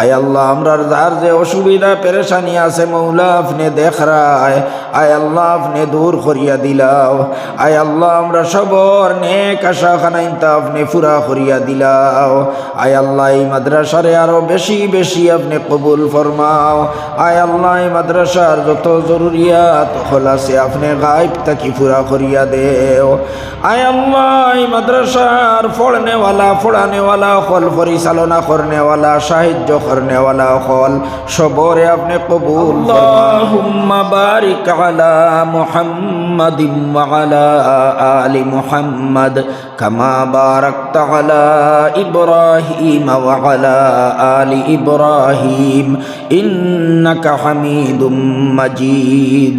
আয় আল্লাহ, আমরার যার যে অসুবিধা, পেরেশানি আছে, মৌলা আপনি দেখ রায়। আয় আল্লাহ, আপনি দূর করিয়া দিলাও। আয় আল্লাহ, আমরা সবর, নেক আশা খানাইতা আপনি ফুরা করিয়া দিলাও। আয় আল্লাহ, এই মাদ্রাসারে আরও বেশি বেশি আপনি কবুল ফরমাও। আয় আল্লাহ, এই মাদ্রাসার যত জরুরিয়াত আছে, আপনি গাইব তাকি ফুরা করিয়া দেও। আয় আল্লাহ, এই মাদ্রাসার পড়নেওয়ালা, পড়ানেওয়ালা হল পরিচালনা করনেওয়ালা, সাহায্য করনেওয়ালা হল, সবরে আপনি কবুল আল্লাহুম্মা বারিক আলা মুহাম্মাদিন আলা আলি মুহাম্মাদ, কামা বারাকতা আলা ইব্রাহিম আলা আলি ইব্রাহিম, ইন্নাকা হামিদুম মাজিদ।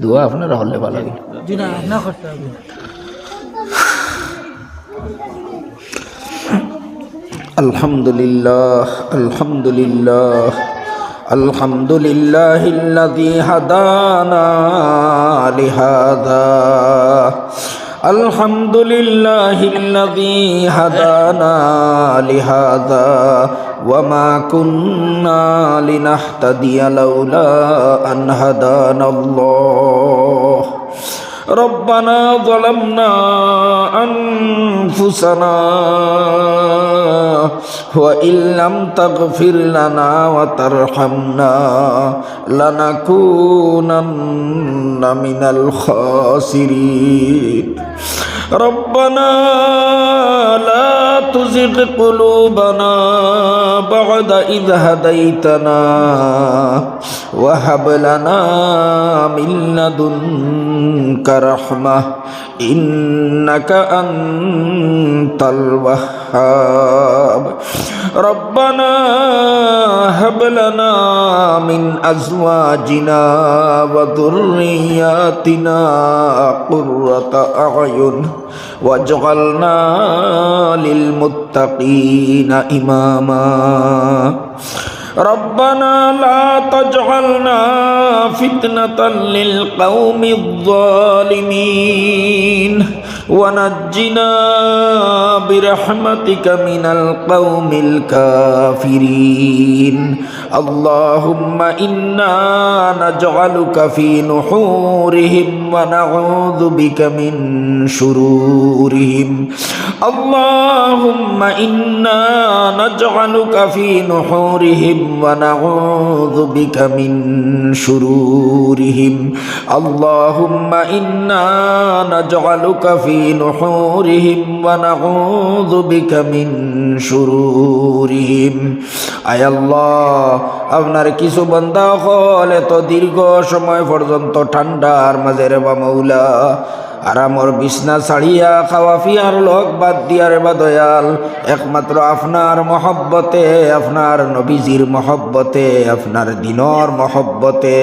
দোয়া আপনারা হলে ভালো লাগে জি না না করতে হবে الحمد لله الحمد لله الحمد لله الذي هدانا لهذا الحمد لله الذي هدانا لهذا وما كنا لنهتدي لولا أن هدانا الله ربنا ظلمنا أنفسنا وإن لم تغفر لنا وترحمنا لنكونن من الخاسرين ربنا لا تزغ قلوبنا بعد إذ هديتنا وهب لنا من لدنك رحمة إنك أنت الوهاب ربنا هب لنا من أزواجنا وذرياتنا قرة أعين واجعلنا للمتقين إماما ربنا لا تجعلنا فتنة للقوم الظالمين ونجنا برحمتك من القوم الكافرين اللهم إنا نجعلك في نحورهم ونعوذ بك من شرورهم اللهم إنا نجعلك في نحورهم ونعوذ بك من شرورهم اللهم إنا نجعلك في نحورهم ونعوذ بك من شرورهم আয় আল্লাহ আপনার কিছু বন্ধা হল এত দীর্ঘ সময় পর্যন্ত ঠান্ডার মাঝে রে বা মৌলা আর আমার বিছনা ছাড়িয়া খাওয়া ফিয়ার লোক বাদ দিয়ার বা দয়াল একমাত্র আপনার মহব্বতে আপনার নবীজির মহব্বতে আপনার দিনর মহব্বতে।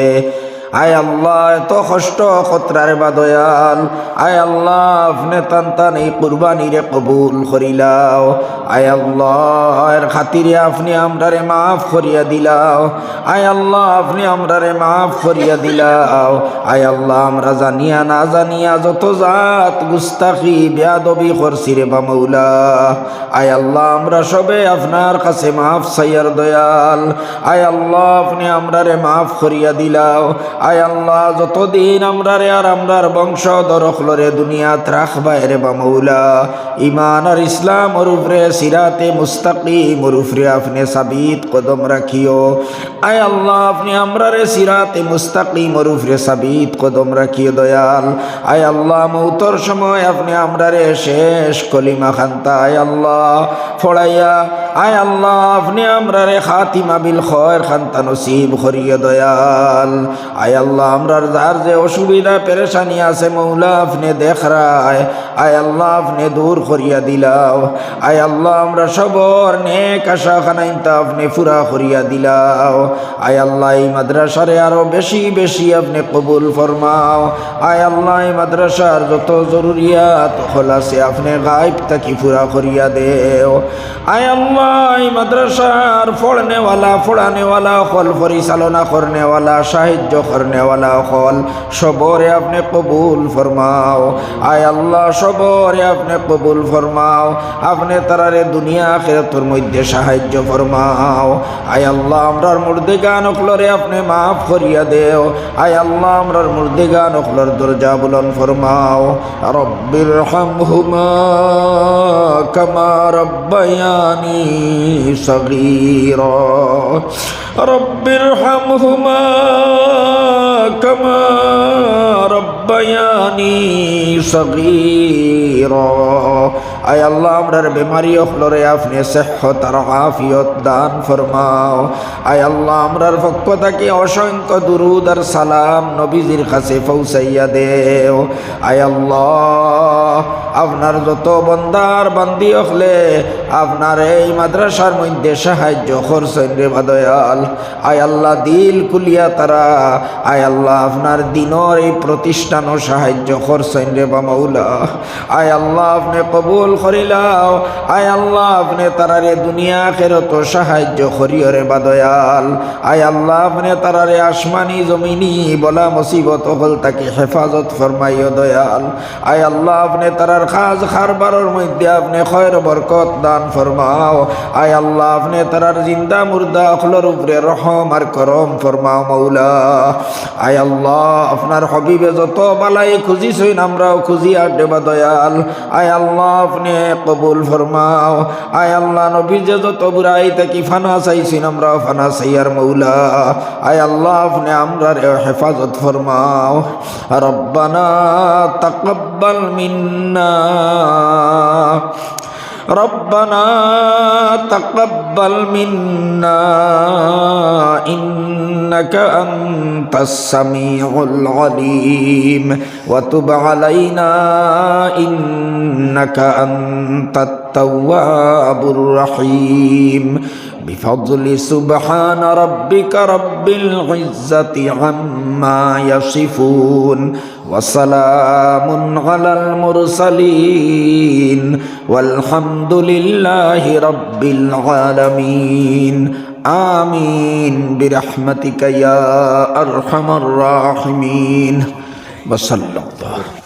আয় আল্লাহ, এত কষ্ট, খতরার বা দয়াল আয় আল্লাহ, আপনি তান তান এই কুরবানিরে কবুল করিলাও। আয় আল্লাহ খাতিরে আপনি আমরারে মাফ করিয়া দিলাও। আয় আল্লাহ, আপনি আমরারে মাফ করিয়া দিলাও। আয় আল্লাহ, আমরা জানিয়া না জানিয়া যত জাত, গুস্তাখি, বেয়াদবি করছি রে বা মৌলা। আয় আল্লাহ, আমরা সবে আপনার কাছে মাফ সাইয়ার দয়াল। আয় আল্লাহ, আপনি আমরারে মাফ করিয়া দিলাও। আয় আল্লাহ, যতদিন আমরারে আর আমরার বংশ দরখলরে দুনিয়াত রাখবাই রে বা মৌলা। ইমান আর ইসলাম ওর উপরে, সিরাতে মুস্তাকিম ওর উপরে আপনি সাবিত কদম রাখিও। আয় আল্লাহ, আপনি আমরা আমরারে সিরাতে মুস্তাকিম ওর উপরে সাবিত কদম রাখিও দয়াল। আয় আল্লাহ, মৌতর সময় আপনি আমরারে শেষ কলিমা খান্তা। আয় আল্লাহ ফড়াইয়া আয় আল্লাহ, আপনি আমরা রে খাতিমা বিল খয়ের খান্তা নসিব করিয়ে দয়াল। আয় আল্লাহ আমরার যার যে অসুবিধা, পেরেশানি আছে, মৌলা আপনি দেখরায় আয় আল্লাহ, আপনি দূর করিয়া দিলাও। আয় আল্লাহ, আমরা সবর, নেক আশা খানাইতা আপনি ফুরা করিয়া দিলাও। আয় আল্লাহ, এই মাদ্রাসারে আরও বেশি বেশি আপনি কবুল ফরমাও। আয় আল্লাহ, এই মাদ্রাসার যত জরুরিয়াত আছে আপনি গাইব তাকি ফুরা করিয়া দেও। আয় আল্লাহ এই মাদ্রাসার পড়নেওয়ালা পড়ানেওয়ালা হল পরিচালনা করনেওয়ালা, সাহায্য করনেওয়ালা হল। সবরে আপনি কবুল ফরমাও। আয় আল্লাহ, সবরে আপনি কবুল ফরমাও। আপনি তারারে দুনিয়া আখিরাতের মধ্যে সাহায্য ফরমাও। আয় আল্লাহ, আমরার মুর্দে গান অকলরে আপনি মাফ করিয়া দেও। আয় আল্লাহ, আমরার মুর্দে গান অকলর দরজা বুলন ফরমাও। রব্বির হামহুমা কামা রব্বায়ানি সগীরা রব্বির হামহুমা কামা রব্বায়ানি সগীরা। আয় আল্লাহ, আমরার বেমারি অখলরে আপনি সেহত আফিয়ত দান ফরমাও। আয় আল্লাহ, আমরার পক্ষ থেকে অসংখ্য দুরুদ আর সালাম নবীজির কাছে পৌঁছাইয়া দেও। আয় আল্লাহ, আপনার যত বন্দার বান্দি হলে আপনার এই মাদ্রাসার মধ্যে সাহায্য করছেন রে বাদয়াল আয় আল্লাহ, দিল কুলিয়া তারা। আয় আল্লাহ, আপনার দিনর এই প্রতিষ্ঠানও সাহায্য করছেন রে বা মৌলা আয় আল্লাহ আপনি কবুল করিলাও আয় আল্লাহ আপনি তারারে দুনিয়া খেরত সাহায্য করিও রে বাদয়াল আয় আল্লাহ আপনি তারারে আসমানি জমিনি বলা মুসিবত হল তাকে হেফাজত ফরমাইও দয়াল। আয় আল্লাহ আপনি তারার খাজ খারবারের মধ্যে আপনি খয়ের বরকত দান ফরমাও। আয় আল্লাহ আপনি তারার জিন্দা মুর্দা অখলর উপরে রহম আর করম ফরমাও মৌলা আয় আল্লাহ আপনার হবিবে যত বালাই খুঁজি সইন আমরাও খুঁজি আর দেবা দয়াল। আয় আল্লাহ, আপনি কবুল ফরমাও। আয় আল্লাহ নবী যে যত বুড়াই তাকি ফানা চাইছেন, আমরাও ফানা চাইয়ার মৌলা। আয় আল্লাহ, আপনি আমরা হেফাজত ফরমাও। রব্বানা তাকব্বাল মিন্না। ربنا تقبل منا إنك أنت السميع العليم وتب علينا إنك أنت التواب الرحيم بفضل سبحان ربك رب العزة عما يصفون وسلام على المرسلين والحمد لله رب العالمين آمين برحمتك يا أرحم الراحمين وصلى الله